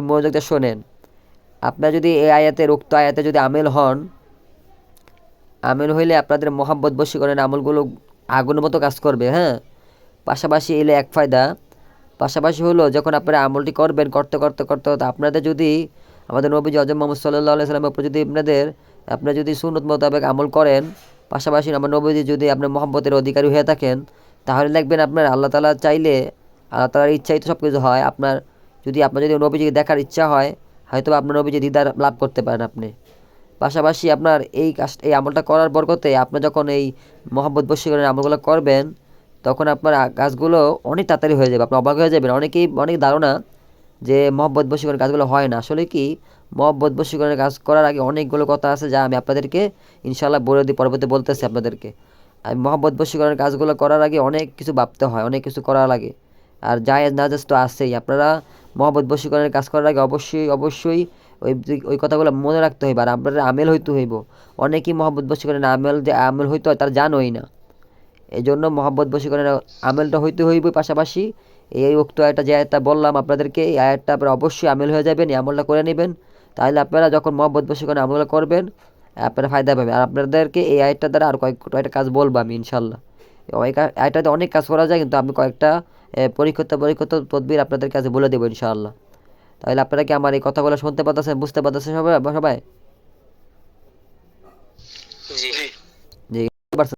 মনোযোগ দিয়ে শোনেন। আপনারা যদি এই আয়াতের উক্ত আয়াতে যদি আমেল হন, আমেল হইলে আপনাদের মহাব্বত বশীকরণের আমলগুলো আগুনের মতো কাজ করবে হ্যাঁ? পাশাপাশি এলে এক ফায়দা। পাশাপাশি হলো, যখন আপনারা আমলটি করবেন করতে করতে করতে করতে আপনাদের যদি আমাদের নবীজি অজম মোহাম্মদ সাল্লাহ সাল্লামের উপর যদি আপনাদের, আপনারা যদি সুনত মোতাবেক আমল করেন, পাশাপাশি আমার নবীজি যদি আপনার মহব্বতের অধিকারী হয়ে থাকেন, তাহলে দেখবেন আপনার আল্লাহ তালা চাইলে, আল্লাহ তালার ইচ্ছাই তো সব কিছু হয়, আপনার যদি আপনার যদি নবীজিকে দেখার ইচ্ছা হয় হয়তো আপনার নবীজি দিদার লাভ করতে পারেন আপনি। পাশাপাশি আপনার এই কাজ এই আমলটা করার বরকতে আপনি যখন এই মহব্বত বশীকরণের আমলগুলো করবেন, তখন আপনার কাজগুলো অনেক তাড়াতাড়ি হয়ে যাবে। আপনি অবাক হয়ে যাবেন। অনেকেই অনেক ধারণা যে মহব্বত বশীকরণের কাজগুলো হয় না। আসলে কি? মহব্বত বশীকরণের কাজ করার আগে অনেকগুলো কথা আছে যা আমি আপনাদেরকে ইনশাল্লাহ বলে দিই পরবর্তী বলতেছি আপনাদেরকে। আর মহব্বত বশীকরণের কাজগুলো করার আগে অনেক কিছু ভাবতে হয়, অনেক কিছু করা লাগে। আর জায়েজ নাজাজ তো আছেই। আপনারা মহব্বত বশীকরণের কাজ করার আগে অবশ্যই অবশ্যই ওই ওই কথাগুলো মনে রাখতে হইবে আর আপনাদের আমেল হইতে হইব। অনেকেই মহব্বত বশীকরণের আমেল যে আমেল হইতে হয় তার জানোই না। এই জন্য মহব্বত বশীকরণের আমেলটা হইতে হইবে পাশাপাশি এই উক্ত আয়টা যে আয়টা বললাম আপনাদেরকে, এই আয়টা আপনারা অবশ্যই আমেল হয়ে যাবেন, এই আমলটা করে নেবেন। তাহলে আপনারা যখন মহব্বত বশীকরণ আমলটা করবেন, আপনারা ফায়দা পাবেন। আর আপনাদেরকে এই আয়টার দ্বারা আর কয়েক কয়েকটা কাজ বলব আমি, ইনশাল্লাহ। কা- অনেক কাজ করা যায় কিন্তু আমি কয়েকটা পরীক্ষিত পরীক্ষিত তদবির আপনাদের কাছে বলে দেবো ইনশাআল্লাহ। তাহলে আপনারা কি আমার এই কথাগুলো শুনতে পারতেছেন, বুঝতে পারতেছেন সবাই সবাই? জি।